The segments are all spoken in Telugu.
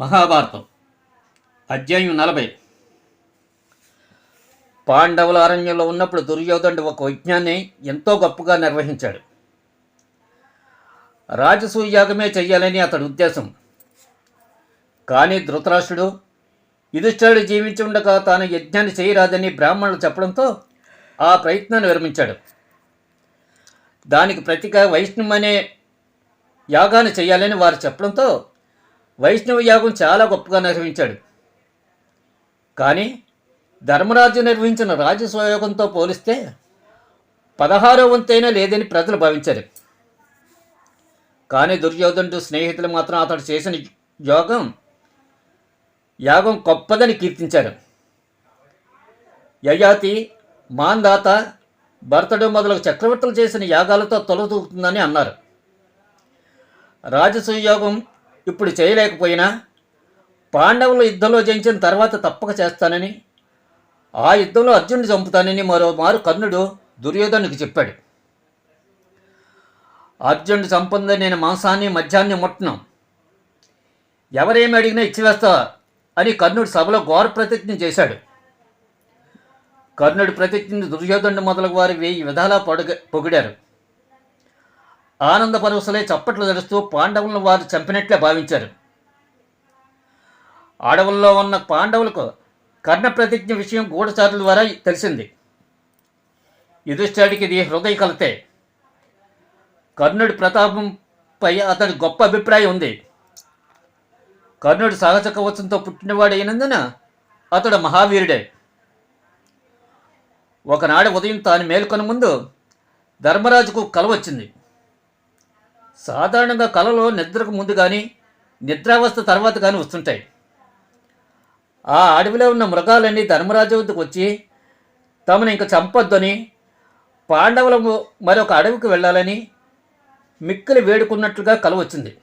మహాభారతం. అధ్యాయం నలభై. పాండవుల అరణ్యంలో ఉన్నప్పుడు దుర్యోధనుడు ఒక యజ్ఞాన్ని ఎంతో గొప్పగా నిర్వహించాడు. రాజసూయాగమే చెయ్యాలని అతడి ఉద్దేశం. కానీ ధృతరాష్ట్రుడు యుధిష్ఠుడు జీవించి ఉండగా తాను యజ్ఞాన్ని చేయరాదని బ్రాహ్మణులు చెప్పడంతో ఆ ప్రయత్నాన్ని విరమించాడు. దానికి ప్రతిగా వైష్ణవనే యాగాన్ని చేయాలని వారు చెప్పడంతో వైష్ణవ యాగం చాలా గొప్పగా నిర్వహించాడు. కానీ ధర్మరాజు నిర్వహించిన రాజస్వయోగంతో పోలిస్తే పదహారో వంతైనా లేదని ప్రజలు భావించారు. కానీ దుర్యోధనుడు స్నేహితులు మాత్రం అతడు చేసిన యోగం యాగం గొప్పదని కీర్తించారు. యయాతి మాందాత భర్తడు మొదలగు చక్రవర్తులు చేసిన యాగాలతో తొలదూకుతుందని అన్నారు. రాజసూయోగం ఇప్పుడు చేయలేకపోయినా పాండవులు యుద్ధంలో జయించిన తర్వాత తప్పక చేస్తానని ఆ యుద్ధంలో అర్జునుడు చంపుతానని మరోమారు కర్ణుడు దుర్యోధనుడికి చెప్పాడు. అర్జునుడు చంపందే నేను మాంసాన్ని మద్యాన్ని ముట్టను. ఎవరేమి అడిగినా ఇచ్చివేస్తా అని కర్ణుడు సభలో ఘోర ప్రతిజ్ఞ చేశాడు. కర్ణుడి ప్రతిజ్ఞను దుర్యోధనుడు మొదలగు వారు వెయ్యి విధాలా పొడగ పొగిడారు. ఆనంద పరవశలే చప్పట్లు నడుస్తూ పాండవులను వారు చంపినట్లే భావించారు. అడవుల్లో ఉన్న పాండవులకు కర్ణ ప్రతిజ్ఞ విషయం గూఢచారుల ద్వారా తెలిసింది. యుధిష్ఠాడికి ఇది హృదయ కలతే. కర్ణుడి ప్రతాపంపై అతడి గొప్ప అభిప్రాయం ఉంది. కర్ణుడు సహజ కవచంతో పుట్టినవాడైనందున అతడు మహావీరుడే. ఒకనాడు ఉదయం తాను మేల్కొని ముందు ధర్మరాజుకు కల వచ్చింది సాధారణంగా కలలో నిద్రకు ముందు కానీ నిద్రావస్థ తర్వాత కానీ వస్తుంటాయి. ఆ అడవిలో ఉన్న మృగాలన్నీ ధర్మరాజు వద్దకు వచ్చి తమను ఇంక చంపొద్దని పాండవుల మరొక అడవికి వెళ్ళాలని మిక్కిలి వేడుకున్నట్లుగా కల వచ్చింది.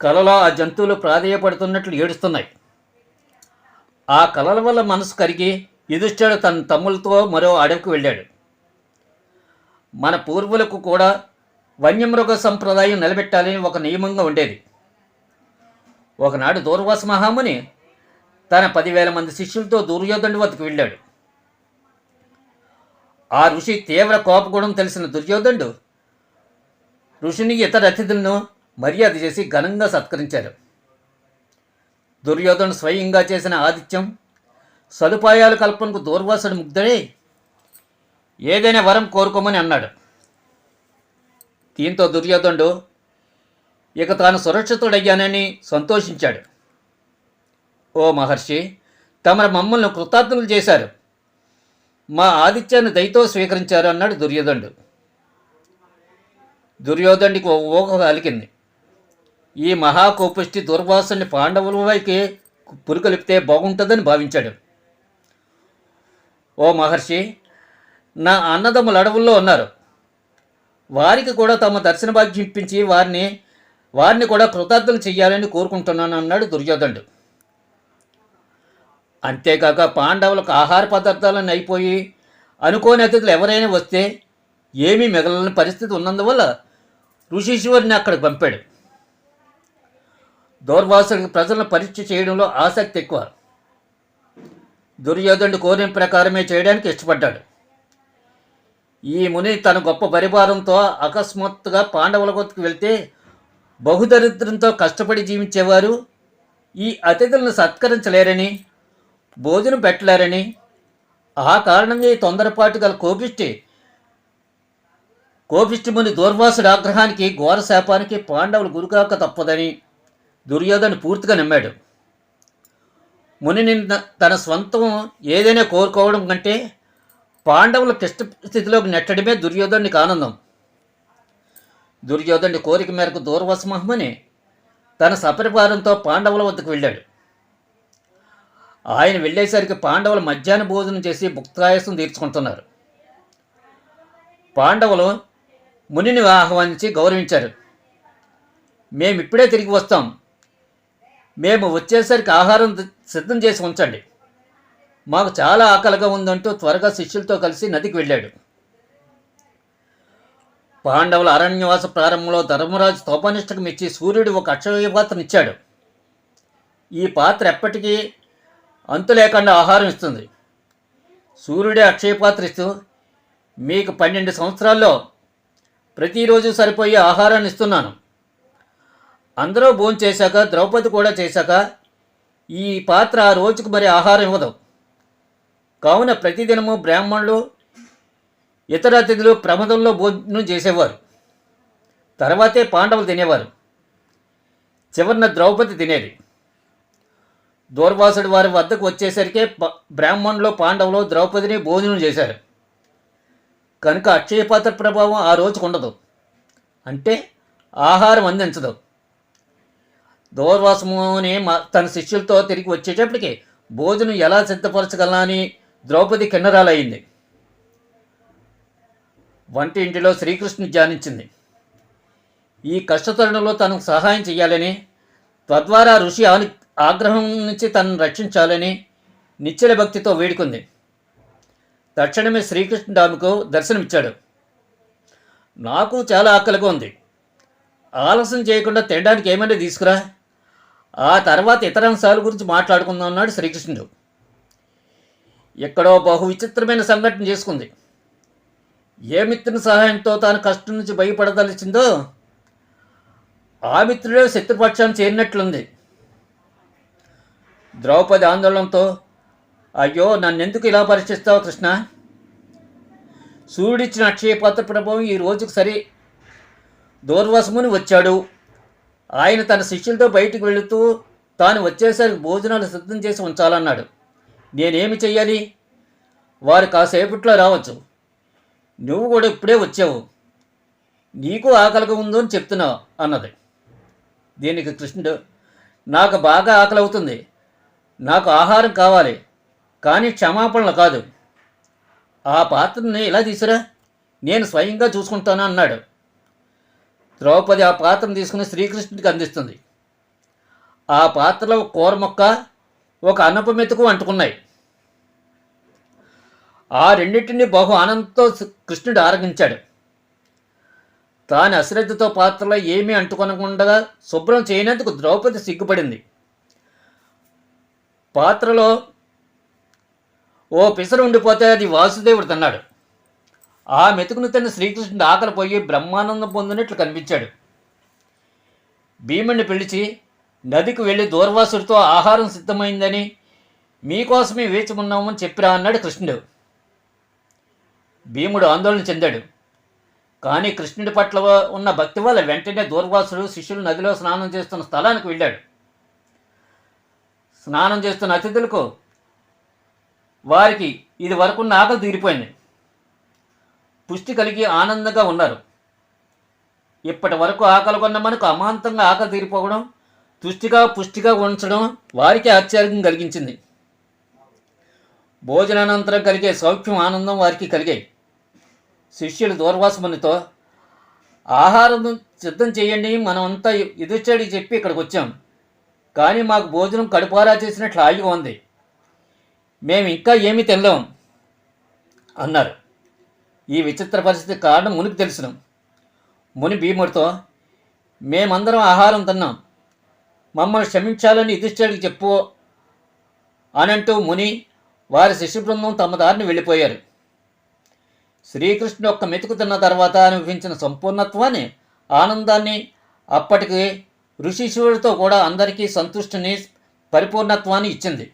కలలో ఆ జంతువులు ప్రాధేయపడుతున్నట్లు ఏడుస్తున్నాయి. ఆ కలల వల్ల మనసు కరిగి యుధిష్ఠుడు తన తమ్ములతో మరో అడవికి వెళ్ళాడు. మన పూర్వులకు కూడా వన్యమృగ సంప్రదాయం నిలబెట్టాలని ఒక నియమంగా ఉండేది. ఒకనాడు దూర్వాస మహాముని తన పదివేల మంది శిష్యులతో దుర్యోధనుడి వద్దకు వెళ్ళాడు. ఆ ఋషి తీవ్ర కోపగుణం తెలిసిన దుర్యోధనుడు ఋషిని ఇతర అతిథులను మర్యాద చేసి ఘనంగా సత్కరించారు దుర్యోధను స్వయంగా చేసిన ఆదిత్యం సదుపాయాల కల్పనకు దూర్వాసుడు ముగ్ధుడే ఏదైనా వరం కోరుకోమని అన్నాడు. దీంతో దుర్యోధనుడు ఇక తాను సురక్షితుడయ్యానని సంతోషించాడు. ఓ మహర్షి తమరు మమ్మల్ని కృతార్థులు చేశారు. మా ఆదిత్యాన్ని దయతో స్వీకరించారు అన్నాడు దుర్యోధనుడు. దుర్యోధనుడికి ఓ ఊహ కలిగింది ఈ మహాకోపిష్టి దుర్వాసుని పాండవుల వైపు పురుకొలిపితే బాగుంటుందని భావించాడు. ఓ మహర్షి నా అన్నదమ్ములు అడవుల్లో ఉన్నారు. వారికి కూడా తమ దర్శన భాగ్యం ఇప్పించి వారిని వారిని కూడా కృతార్థులు చేయాలని కోరుకుంటున్నాను అన్నాడు దుర్యోధనుడు. అంతేకాక పాండవులకు ఆహార పదార్థాలను అయిపోయి అనుకోని అతిథులు ఎవరైనా వస్తే ఏమీ మిగలని పరిస్థితి ఉన్నందువల్ల ఋషీశ్వరిని అక్కడికి పంపాడు. దౌర్వాసులకు ప్రజలను పరీక్ష చేయడంలో ఆసక్తి ఎక్కువ. దుర్యోధనుడు కోరిన ప్రకారమే చేయడానికి ఇష్టపడ్డాడు. ఈ ముని తన గొప్ప పరిభారంతో అకస్మాత్తుగా పాండవుల కొత్తకు వెళ్తే బహుదరిద్రంతో కష్టపడి జీవించేవారు ఈ అతిథులను సత్కరించలేరని భోజనం పెట్టలేరని ఆ కారణంగా ఈ తొందరపాటు గల కోపిష్టి కోపిష్టి ముని దూర్వాసుడి ఆగ్రహానికి ఘోర శాపానికి పాండవులు గురికాక తప్పదని దుర్యోధను పూర్తిగా నమ్మాడు. మునిని తన స్వంతం ఏదైనా కోరుకోవడం కంటే పాండవుల క్లిష్ట స్థితిలోకి నెట్టడమే దుర్యోధనుడికి ఆనందం. దుర్యోధనుడి కోరిక మేరకు దూర్వసమహమని తన సపరివారంతో పాండవుల వద్దకు వెళ్ళాడు. ఆయన వెళ్ళేసరికి పాండవులు మధ్యాహ్న భోజనం చేసి భుక్తాయాసం తీర్చుకుంటున్నారు. పాండవులు మునిని ఆహ్వానించి గౌరవించారు. మేమిప్పుడే తిరిగి వస్తాం. మేము వచ్చేసరికి ఆహారం సిద్ధం చేసి ఉంచండి. మాకు చాలా ఆకలిగా ఉందంటూ త్వరగా శిష్యులతో కలిసి నదికి వెళ్ళాడు. పాండవుల అరణ్యవాస ప్రారంభంలో ధర్మరాజు తోపనిష్టకు మెచ్చి సూర్యుడు ఒక అక్షయ పాత్రనిచ్చాడు ఈ పాత్ర ఎప్పటికీ అంతు లేకుండా ఆహారం ఇస్తుంది. సూర్యుడే అక్షయ పాత్ర ఇస్తూ మీకు పన్నెండు సంవత్సరాల్లో ప్రతిరోజు సరిపోయే ఆహారాన్ని ఇస్తున్నాను. అందరూ భోజనం చేశాక ద్రౌపది కూడా చేశాక ఈ పాత్ర ఆ రోజుకు మరి ఆహారం ఇవ్వదు. కావున ప్రతిదినము బ్రాహ్మణులు ఇతర అతిథులు ప్రమదంలో భోజనం చేసేవారు. తర్వాతే పాండవులు తినేవారు. చివరిన ద్రౌపది తినేది. దూర్వాసుడు వారి వద్దకు వచ్చేసరికి బ్రాహ్మణులు పాండవులు ద్రౌపదిని భోజనం చేశారు. కనుక అక్షయపాత్ర ప్రభావం ఆ రోజుకు ఉండదు. అంటే ఆహారం అందించదు. దూర్వాసమునే మా- తన శిష్యులతో తిరిగి వచ్చేటప్పటికి భోజనం ఎలా సిద్ధపరచగలనా అని ద్రౌపది కిన్నరాలయ్యింది. వంటింటిలో శ్రీకృష్ణుని ధ్యానించింది. ఈ కష్టతరుణంలో తనకు సహాయం చేయాలని తద్వారా ఋషి ఆని ఆగ్రహం నుంచి తనను రక్షించాలని నిశ్చల భక్తితో వేడుకుంది. తక్షణమే శ్రీకృష్ణుడు ఆమెకు దర్శనమిచ్చాడు. నాకు చాలా ఆకలిగా ఉంది. ఆలస్యం చేయకుండా తినడానికి ఏమైనా తీసుకురా. ఆ తర్వాత ఇతర అంశాల గురించి మాట్లాడుకుందాం అన్నాడు శ్రీకృష్ణుడు. ఎక్కడో బహు విచిత్రమైన సంఘటన చేసుకుంది. ఏ మిత్రుని సహాయంతో తాను కష్టం నుంచి భయపడదలిచిందో ఆ మిత్రుడే శత్రుపక్షాన్ని చేరినట్లుంది. ద్రౌపది ఆందోళనతో అయ్యో నన్నెందుకు ఇలా పరీక్షిస్తావు కృష్ణ? సూర్యుడిచ్చిన అక్షయపాత్ర ప్రభావం ఈ రోజుకు సరి. దూర్వాసముని వచ్చాడు. ఆయన తన శిష్యులతో బయటికి వెళుతూ తాను వచ్చేసరికి భోజనాలు సిద్ధం చేసి ఉంచాలన్నాడు. నేనేమి చెయ్యాలి వారు కాసేపట్లో రావచ్చు. నువ్వు కూడా ఇప్పుడే వచ్చావు. నీకు ఆకలిగా ఉందో అని చెప్తున్నావు అన్నది. దీనికి కృష్ణుడు నాకు బాగా ఆకలి అవుతుంది నాకు ఆహారం కావాలి కానీ క్షమాపణలు కాదు. ఆ పాత్రని ఎలా తీసురా నేను స్వయంగా చూసుకుంటాను అన్నాడు. ద్రౌపది ఆ పాత్రను తీసుకుని శ్రీకృష్ణుడికి అందిస్తుంది. ఆ పాత్రలో కూర మొక్క ఒక అన్నప మెతుకు అంటుకున్నాయి. ఆ రెండింటిని బహు ఆనందంతో కృష్ణుడు ఆరగించాడు. తాను అశ్రద్ధతో పాత్రలో ఏమీ అంటుకొనకుండా శుభ్రం చేయనందుకు ద్రౌపది సిగ్గుపడింది. పాత్రలో ఓ పిసరు ఉండిపోతే అది వాసుదేవుడు తిన్నాడు. ఆ మెతుకును తిన్న శ్రీకృష్ణుడు ఆకలిపోయి బ్రహ్మానందం పొందినట్లు కనిపించాడు. భీముణ్ణి పిలిచి నదికి వెళ్ళి దూర్వాసుడితో ఆహారం సిద్ధమైందని మీకోసమే వేచి ఉన్నామని చెప్పిరా అన్నాడు కృష్ణుడు. భీముడు ఆందోళన చెందాడు. కానీ కృష్ణుడి పట్ల ఉన్న భక్తి వల్ల వెంటనే దూర్వాసుడు శిష్యులు నదిలో స్నానం చేస్తున్న స్థలానికి వెళ్ళాడు. స్నానం చేస్తున్న అతిథులకు వారికి ఇది వరకున్న ఆకలి తీరిపోయింది. పుష్టి కలిగి ఆనందంగా ఉన్నారు. ఇప్పటి వరకు ఆకలి కొన్న మనకు అమాంతంగా ఆకలి తీరిపోవడం తుష్టిగా పుష్టిగా ఉంచడం వారికి ఆశ్చర్యం కలిగించింది. భోజనానంతరం కలిగే సౌఖ్యం ఆనందం వారికి కలిగాయి. శిష్యులు దూర్వాసమునితో ఆహారం సిద్ధం చేయండి మనమంతా అంతా చెప్పి ఇక్కడికి వచ్చాం. కానీ మాకు భోజనం కడుపారా చేసినట్లు హాయిగా ఉంది. మేము ఇంకా ఏమీ తినలేం అన్నారు. ఈ విచిత్ర పరిస్థితి కారణం మునికి తెలుసును ముని భీముడితో మేమందరం ఆహారం తిన్నాం. మమ్మల్ని క్షమించాలని యుధిష్ఠుడికి చెప్పు అనంటూ ముని వారి శిష్యు బృందం తమ దారిని వెళ్ళిపోయారు. శ్రీకృష్ణుడు ఒక్క మెతుకు తిన్న తర్వాత అనుభవించిన సంపూర్ణత్వాన్ని ఆనందాన్ని అప్పటికి ఋషిశివుడితో కూడా అందరికీ సంతుష్టిని పరిపూర్ణత్వాన్ని ఇచ్చింది.